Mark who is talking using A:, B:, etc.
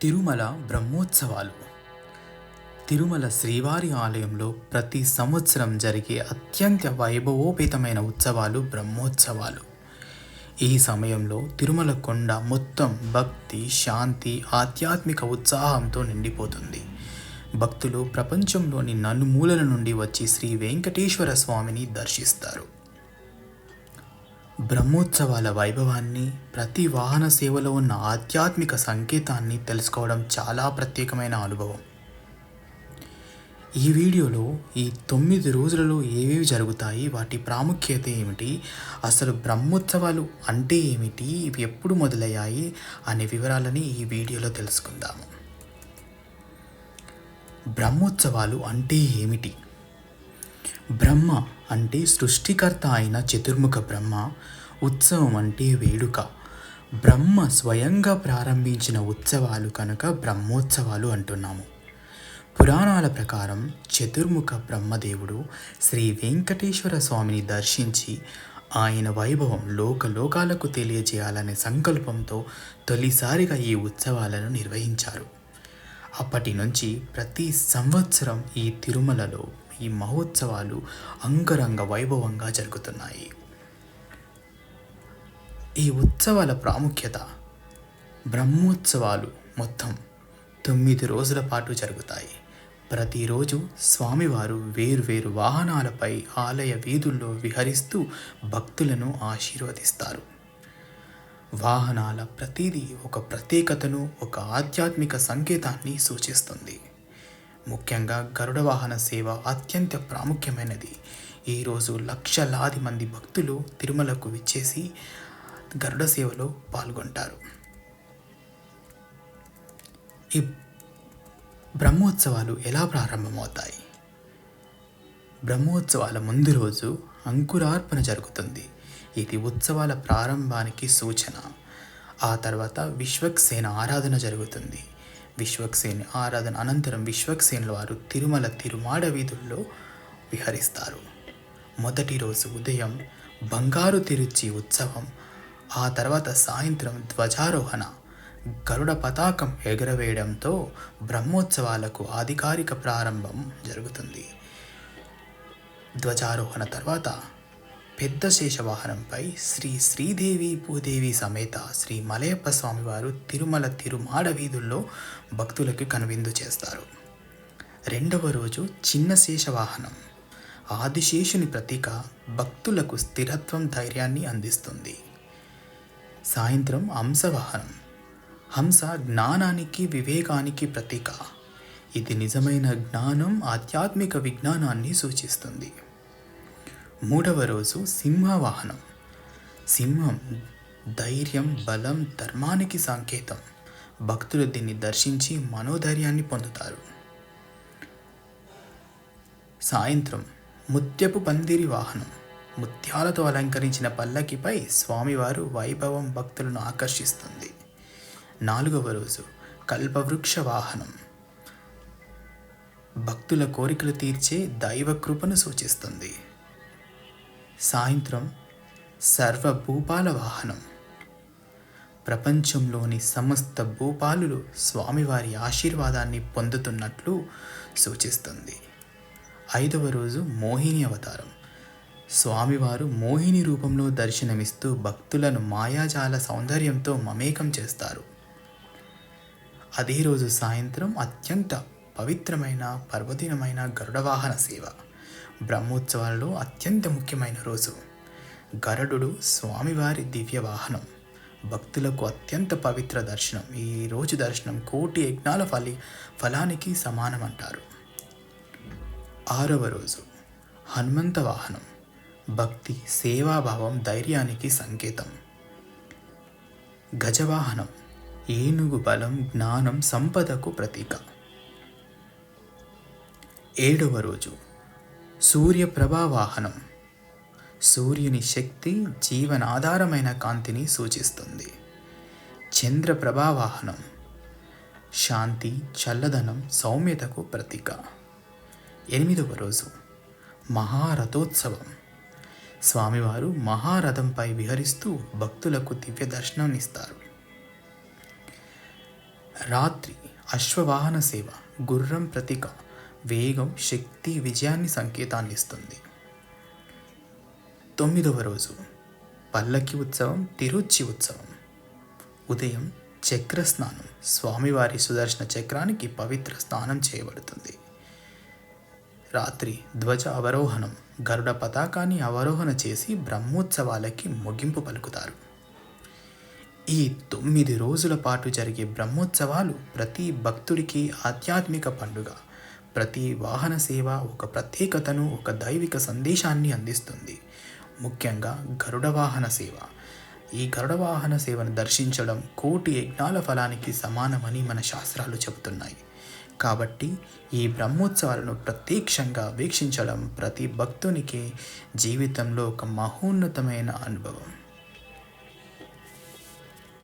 A: తిరుమల బ్రహ్మోత్సవాలు. తిరుమల శ్రీవారి ఆలయంలో ప్రతి సంవత్సరం జరిగే అత్యంత వైభవోపేతమైన ఉత్సవాలు బ్రహ్మోత్సవాలు. ఈ సమయంలో తిరుమల కొండ మొత్తం భక్తి శాంతి ఆధ్యాత్మిక ఉత్సాహంతో నిండిపోతుంది. భక్తులు ప్రపంచంలోని నలుమూలల నుండి వచ్చి శ్రీ వెంకటేశ్వర స్వామిని దర్శిస్తారు. బ్రహ్మోత్సవాల వైభవాన్ని ప్రతి వాహన సేవలో ఉన్న ఆధ్యాత్మిక సంకేతాన్ని తెలుసుకోవడం చాలా ప్రత్యేకమైన అనుభవం. ఈ వీడియోలో ఈ తొమ్మిది రోజులలో ఏవేవి జరుగుతాయి వాటి ప్రాముఖ్యత ఏమిటి అసలు బ్రహ్మోత్సవాలు అంటే ఏమిటి ఇవి ఎప్పుడు మొదలయ్యాయి అనే వివరాలని ఈ వీడియోలో తెలుసుకుందాము. బ్రహ్మోత్సవాలు అంటే ఏమిటి? బ్రహ్మ అంటే సృష్టికర్త అయిన చతుర్ముఖ బ్రహ్మ ఉత్సవం అంటే వేడుక. బ్రహ్మ స్వయంగా ప్రారంభించిన ఉత్సవాలు కనుక బ్రహ్మోత్సవాలు అంటున్నాము. పురాణాల ప్రకారం చతుర్ముఖ బ్రహ్మదేవుడు శ్రీ వెంకటేశ్వర స్వామిని దర్శించి ఆయన వైభవం లోక లోకాలకు తెలియజేయాలనే సంకల్పంతో తొలిసారిగా ఈ ఉత్సవాలను నిర్వహించారు. అప్పటి నుంచి ప్రతి సంవత్సరం ఈ తిరుమలలో ఈ మహోత్సవాలు అంగరంగ వైభవంగా జరుగుతున్నాయి. ఈ ఉత్సవాల ప్రాముఖ్యత బ్రహ్మోత్సవాలు మొత్తం తొమ్మిది రోజుల పాటు జరుగుతాయి. ప్రతిరోజు స్వామివారు వేర్వేరు వాహనాలపై ఆలయ వీధుల్లో విహరిస్తూ భక్తులను ఆశీర్వదిస్తారు. వాహనాల ప్రతిదీ ఒక ప్రత్యేకతను ఒక ఆధ్యాత్మిక సంకేతాన్ని సూచిస్తుంది. ముఖ్యంగా గరుడ వాహన సేవ అత్యంత ప్రాముఖ్యమైనది. ఈరోజు లక్షలాది మంది భక్తులు తిరుమలకు విచ్చేసి గరుడ సేవలో పాల్గొంటారు. ఈ బ్రహ్మోత్సవాలు ఎలా ప్రారంభమవుతాయి? బ్రహ్మోత్సవాల ముందు రోజు అంకురార్పణ జరుగుతుంది. ఇది ఉత్సవాల ప్రారంభానికి సూచన. ఆ తర్వాత విశ్వక్సేన ఆరాధన జరుగుతుంది. విశ్వక్సేని ఆరాధన అనంతరం విశ్వక్సేనుల వారు తిరుమల తిరుమాడ వీధుల్లో విహరిస్తారు. మొదటి రోజు ఉదయం బంగారు తిరుచి ఉత్సవం ఆ తర్వాత సాయంత్రం ధ్వజారోహణ గరుడ పతాకం ఎగరవేయడంతో బ్రహ్మోత్సవాలకు అధికారిక ప్రారంభం జరుగుతుంది. ధ్వజారోహణ తర్వాత పెద్ద శేషవాహనంపై శ్రీ శ్రీదేవి భూదేవి సమేత శ్రీ మలయప్ప స్వామివారు తిరుమల తిరుమాడ వీధుల్లో భక్తులకు కనువిందు చేస్తారు. రెండవ రోజు చిన్న శేషవాహనం. ఆదిశేషుని ప్రతీక భక్తులకు స్థిరత్వం ధైర్యాన్ని అందిస్తుంది. సాయంత్రం హంసవాహనం. హంస జ్ఞానానికి వివేకానికి ప్రతీక. ఇది నిజమైన జ్ఞానం ఆధ్యాత్మిక విజ్ఞానాన్ని సూచిస్తుంది. మూడవ రోజు సింహవాహనం. సింహం ధైర్యం బలం ధర్మానికి సంకేతం. భక్తులు దీన్ని దర్శించి మనోధైర్యాన్ని పొందుతారు. సాయంత్రం ముత్యపు పందిరి వాహనం. ముత్యాలతో అలంకరించిన పల్లకిపై స్వామివారు వైభవం భక్తులను ఆకర్షిస్తుంది. నాలుగవ రోజు కల్పవృక్ష వాహనం. భక్తుల కోరికలు తీర్చే దైవ కృపను సూచిస్తుంది. సాయంత్రం సర్వభూపాల వాహనం ప్రపంచంలోని సమస్త భూపాలులు స్వామివారి ఆశీర్వాదాన్ని పొందుతున్నట్లు సూచిస్తుంది. ఐదవ రోజు మోహిని అవతారం. స్వామివారు మోహిని రూపంలో దర్శనమిస్తూ భక్తులను మాయాజాల సౌందర్యంతో మమేకం చేస్తారు. అదే రోజు సాయంత్రం అత్యంత పవిత్రమైన పర్వదినమైన గరుడవాహన సేవ. బ్రహ్మోత్సవాలలో అత్యంత ముఖ్యమైన రోజు. గరుడు స్వామివారి దివ్య వాహనం. భక్తులకు అత్యంత పవిత్ర దర్శనం. ఈ రోజు దర్శనం కోటి యజ్ఞాల ఫలి ఫలానికి సమానం అంటారు ఆరవ రోజు. హనుమంత వాహనం. భక్తి సేవాభావం ధైర్యానికి సంకేతం. గజవాహనం. ఏనుగు బలం జ్ఞానం సంపదకు ప్రతీక. ఏడవ రోజు. సూర్యప్రభావాహనం. సూర్యుని శక్తి జీవనాధారమైన కాంతిని సూచిస్తుంది. చంద్ర ప్రభావాహనం శాంతి చల్లదనం సౌమ్యతకు ప్రతీక. ఎనిమిదవ రోజు. మహారథోత్సవం. స్వామివారు మహారథంపై విహరిస్తూ భక్తులకు దివ్య దర్శనాన్నిస్తారు రాత్రి. అశ్వవాహన సేవ. గుర్రం ప్రతీక. వేగం శక్తి విజయాన్ని సంకేతాన్ని ఇస్తుంది. తొమ్మిదవ రోజు. పల్లకి ఉత్సవం తిరుచి ఉత్సవం. ఉదయం చక్ర స్నానం స్వామివారి సుదర్శన చక్రానికి పవిత్ర స్నానం చేయబడుతుంది. రాత్రి ధ్వజ అవరోహణం. గరుడ పతాకాన్ని అవరోహణ చేసి బ్రహ్మోత్సవాలకి ముగింపు పలుకుతారు. ఈ తొమ్మిది రోజుల పాటు జరిగే బ్రహ్మోత్సవాలు ప్రతి భక్తుడికి ఆధ్యాత్మిక పండుగ. ప్రతి వాహన సేవ ఒక ప్రత్యేకతను ఒక దైవిక సందేశాన్ని అందిస్తుంది. ముఖ్యంగా గరుడ వాహన సేవ. ఈ గరుడ వాహన సేవను దర్శించడం కోటి యజ్ఞాల ఫలానికి సమానమని మన శాస్త్రాలు చెబుతున్నాయి. కాబట్టి ఈ బ్రహ్మోత్సవాలను ప్రత్యక్షంగా వీక్షించడం ప్రతి భక్తునికి జీవితంలో ఒక మహోన్నతమైన అనుభవం.